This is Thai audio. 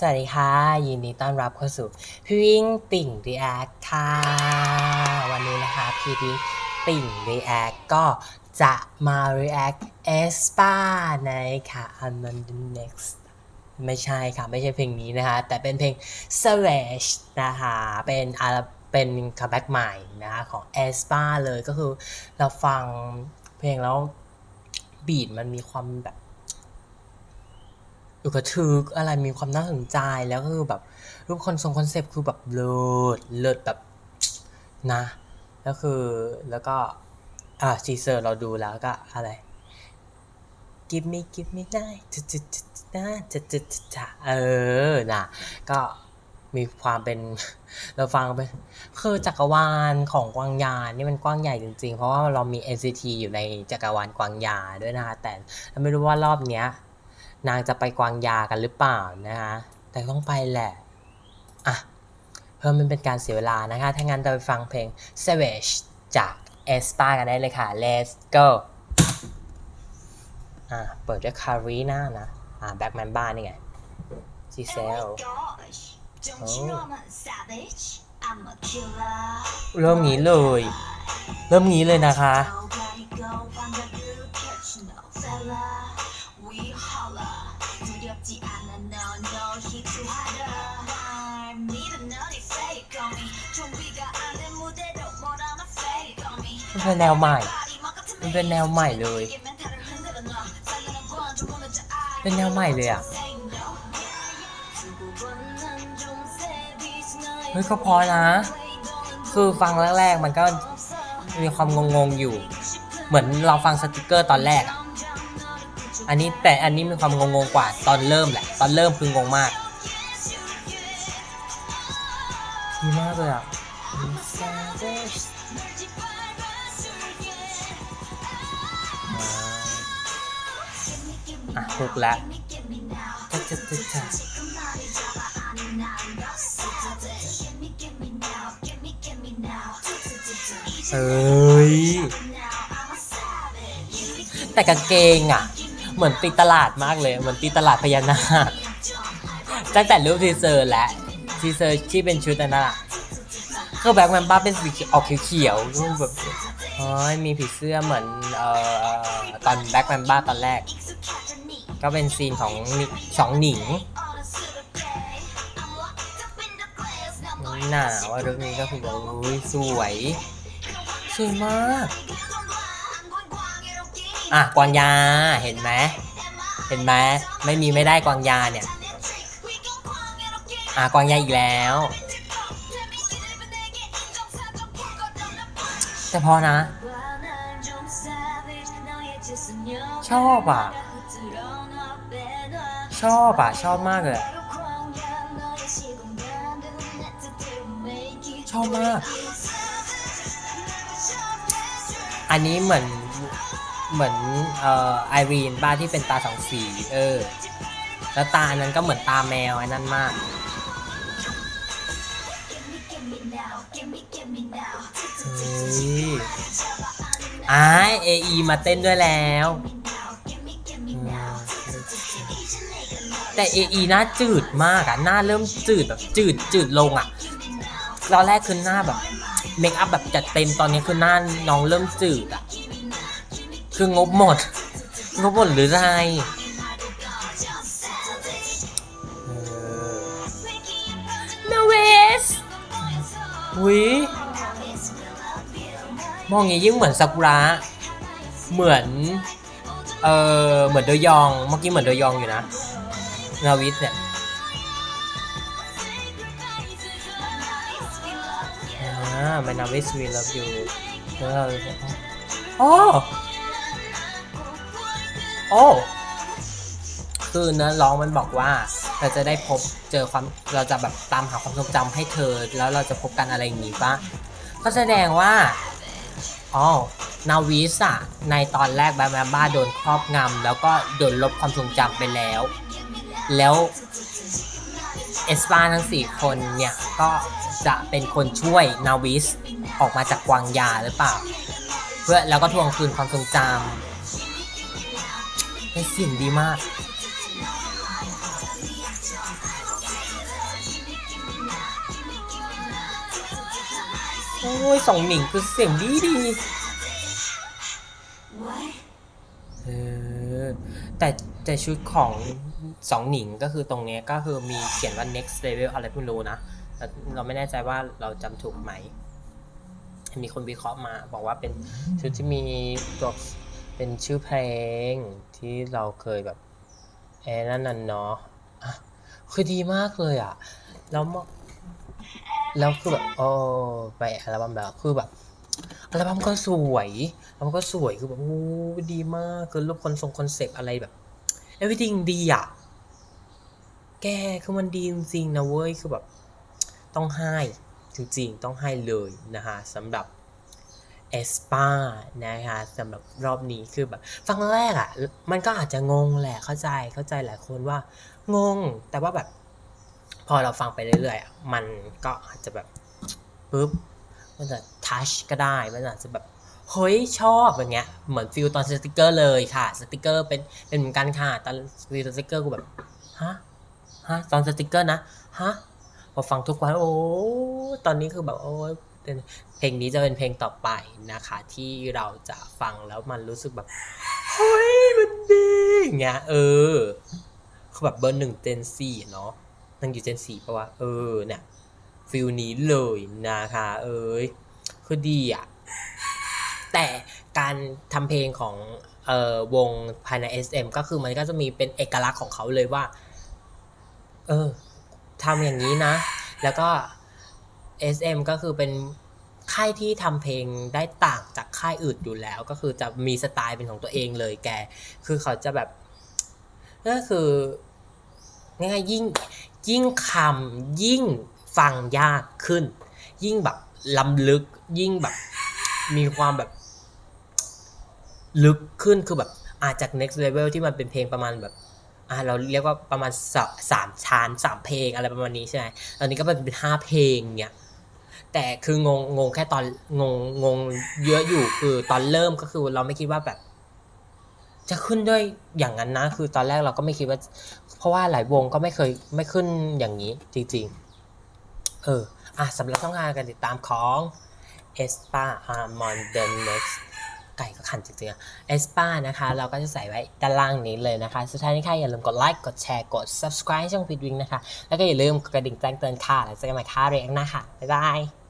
สวัสดีค่ะ ยินดีต้อนรับเข้าสู่พี่วิ่งติ่ง React ค่ะ วันนี้นะคะพี่วิ่งติ่ง React ก็จะมา React e s p a นะคะ I'm on the next ไม่ใช่ค่ะ ไม่ใช่เพลงนี้นะคะ แต่เป็นเพลง Savage นะคะ เป็นอาเป็นคัมแบ็กใหม่นะคะของ e s p a เลยก็คือเราฟังเพลงแล้วบีทมันมีความแบบ อยู่กับทึกอะไรมีความน่าสนใจแล้วก็คือแบบรูปคนทรงคอนเซปต์คือแบบเลิศเลิศแบบนะแล้วคือแล้วก็อ่าทีเซอร์เราดูแล้วก็อะไร give me give me night จะจะจะนะจะจะจะจะเออนะก็มีความเป็นเราฟังไปคือจักรวาลของกวางยานี่มันกว้างใหญ่จริงๆ เพราะว่าเรามี NCT อยู่ในจักรวาลกวางยาด้วยนะคะแต่เราไม่รู้ว่ารอบเนี้ย นางจะไปกวางยากันหรือเปล่านะคะแต่ต้องไปแหละอะเพิ่มมันเป็นการเสียเวลานะคะ ถ้างั้นเราไปฟังเพลง Savage จาก e s p a กันได้เลยค่ะ Let's go อะเปิดด้วยคารีน่านะ อะแบ็กแมนบ้านนี่ไงจีเซล Oh my gosh, don't you know I'm a savage? I'm a killer. เริ่มงี้เลย เริ่มงี้เลยนะคะ Nobody 지 않아 no no hit too harder. 날 믿어 너네 fake on me. 좀비가 안된 무대로 뭐라나 fake on me. มันเป็นแนวใหม่ มันเป็นแนวใหม่เลย เป็นแนวใหม่เลยอ่ะ เฮ้ยก็พอนะ คือฟังแรกๆ มันก็มีความงงๆอยู่ เหมือนเราฟังสติกเกอร์ตอนแรกอะ อันนี้แต่อันนี้มีความงงๆกว่าตอนเริ่มแหละ ตอนเริ่มคืองงมากดีมากเลยอะอะถูกแล้วจะจะจะจะเอ้ยแต่กางเกงอะ เหมือนตีตลาดมากเลย เหมือนตีตลาดพญานาคตั้งแต่รูปทีเซอร์และทีเซอร์ที่เป็นชุดนั้นอะคือแบ็คแมนบ้าเป็นสีออกเขียวๆรูปแบบเฮ้ยมีผีเสื้อเหมือนเอ่อตอนแบ็คแมนบ้าตอนแรก ก็เป็นซีนของสองหนิงหนาว่ารื่องนี้ก็คือแบบอุ้ยสวยสวยมาก อะกวางยาเห็นไหมเห็นไหมไม่มีไม่ได้กวางยาเนี่ยอะกวางยาอีกแล้ว แต่พอนะ ชอบอะ ชอบอะ ชอบมากเลยชอบมาก อันนี้เหมือน เหมือนเอ่อไอรีนบ้าที่เป็นตาสองสีเออ แล้วตาอันนั้นก็เหมือนตาแมวไอ้นั่นมากเฮ้ยอ่าเอไอมาเต้นด้วยแล้ว แต่เอไอหน้าจืดมากอะหน้าเริ่มจืดแบบจืดจืดลงอะตอนแรกคือหน้าแบบเมคอัพแบบจัดเต็มตอนนี้คือหน้าน้องเริ่มจืดอะ คืองบหมด งบหมดหรือไรเออนาเวสวิมองอย่างงี้ยิ่งเหมือนซากุระ เหมือน เออเหมือนโดยอง เมื่อกี้เหมือนโดยองอยู่นะ นาวิสเนี่ยอ่ามันนาวิสวีลับอยู่แล้วเราโอ้ โอ้คือเนื้อร้องมันบอกว่าเราจะได้พบเจอความเราจะแบบตามหาความทรงจำให้เธอ แล้วเราจะพบกันอะไรอย่างงี้ปะก็แสดงว่าอ๋อนาวิสอะในตอนแรกแบบแบบบ้าโดนครอบงำแล้วก็โดนลบความทรงจำไปแล้ว แล้วเอสปาทั้งสี่คนเนี่ย ก็จะเป็นคนช่วยนาวิสออกมาจากกวางยาหรือเปล่า เพื่อแล้วก็ทวงคืนความทรงจำ แต่เสียงดีมาก โอ้ยสองหมิงคือเสียงดีดีเออแต่แต่ชุดของสองหนิงก็คือตรงนี้ก็คือมีเขียนว่า next level อะไรพม่รู้นะเราไม่แน่ใจว่าเราจำถูกไหม มีคนวิเคราะห์มาบอกว่าเป็นชุดที่มีตัว เป็นชื่อเพลงที่เราเคยแบบเอ้นั่นน่ะเนาะคือดีมากเลยอะ แล้วแล้วคือแบบโอ้ไปอัลบั้มแบบคือแบบอัลบั้มก็สวยอัลบั้มก็สวยคือแบบโอ้ดีมากคือรูปคอนทรงคอนเซปต์อะไรแบบ everything ดีอะ แกคือมันดีจริงๆนะเว้ยคือแบบ ต้องให้จริงๆ ต้องให้เลยนะคะสำหรับ เอสปานะคะสำหรับรอบนี้คือแบบฟังแรกอะ่ะ มันก็อาจจะงงแหละเข้าใจเข้าใจหลายคนว่างง แต่ว่าแบบพอเราฟังไปเรื่อยๆมันก็อาจจะแบบปุ๊บมันจะทัชก็ได้ มันอาจจะแบบเฮ้ยชอบอย่างเงี้ยเหมือนฟิลตอนสติกเกอร์เลยค่ะ สติกเกอร์เป็นเป็นเหมือนกันค่ะตอนฟิลสติกเกอร์กูแบบฮะฮะตอนสติกเกอร์นะฮะพอฟังทุกวันโอ้ตอนนี้คือแบบโอ้ เพลงนี้จะเป็นเพลงต่อไปนะคะ ที่เราจะฟังแล้วมันรู้สึกแบบเฮ้ยมันดีอย่างเงี้ยเออคือแบบเบอร์หนึ่งเจนสี่เนาะนั่งอยู่เจนสี่ปะวะเออเนี่ยฟิลนี้เลยนะคะ เอ้ยคือดีอะแต่การทำเพลงของเอ่อวงภายใน SM ก็คือมันก็จะมีเป็นเอกลักษณ์ของเขาเลยว่า เออทำอย่างนี้นะ แล้วก็ SM ก็คือเป็นค่ายที่ทำเพลงได้ต่างจากค่ายอื่นอยู่แล้ว ก็คือจะมีสไตล์เป็นของตัวเองเลยแก คือเขาจะแบบก็คือง่ายๆยิ่งยิ่งคำยิ่งฟังยากขึ้น ยิ่งแบบล้ำลึกยิ่งแบบมีความแบบ ลึกขึ้นคือแบบอาจาก next level ที่มันเป็นเพลงประมาณแบบอ่าเราเรียกว่าประมาณสามสามชานสามเพลงอะไรประมาณนี้ใช่ไหมตอนนี้ก็เป็นห้าเพลงเนี่ย แต่คืองงงงแค่ตอนงงงงเยอะอยู่คือตอนเริ่มก็คือเราไม่คิดว่าแบบ จะขึ้นด้วยอย่างนั้นนะ คือตอนแรกเราก็ไม่คิดว่า เพราะว่าหลายวงก็ไม่เคยไม่ขึ้นอย่างนี้จริงๆ เออ อะสำหรับช่องการการติดตามของ e s p a Armon the Next ไก่ก็ขันจริงๆเอสปานะคะ เราก็จะใส่ไว้ด้านล่างนี้เลยนะคะ สุดท้ายนี้ค่ะอย่าลืมกดไลค์กดแชร์กด subscribe ช่องฟิตวิงนะคะ แล้วก็อย่าลืมกดกระดิ่งแจ้งเตือนค่ะแล้วเจอกันใหม่ค่ะเรียงหน้าค่ะบ๊ายบาย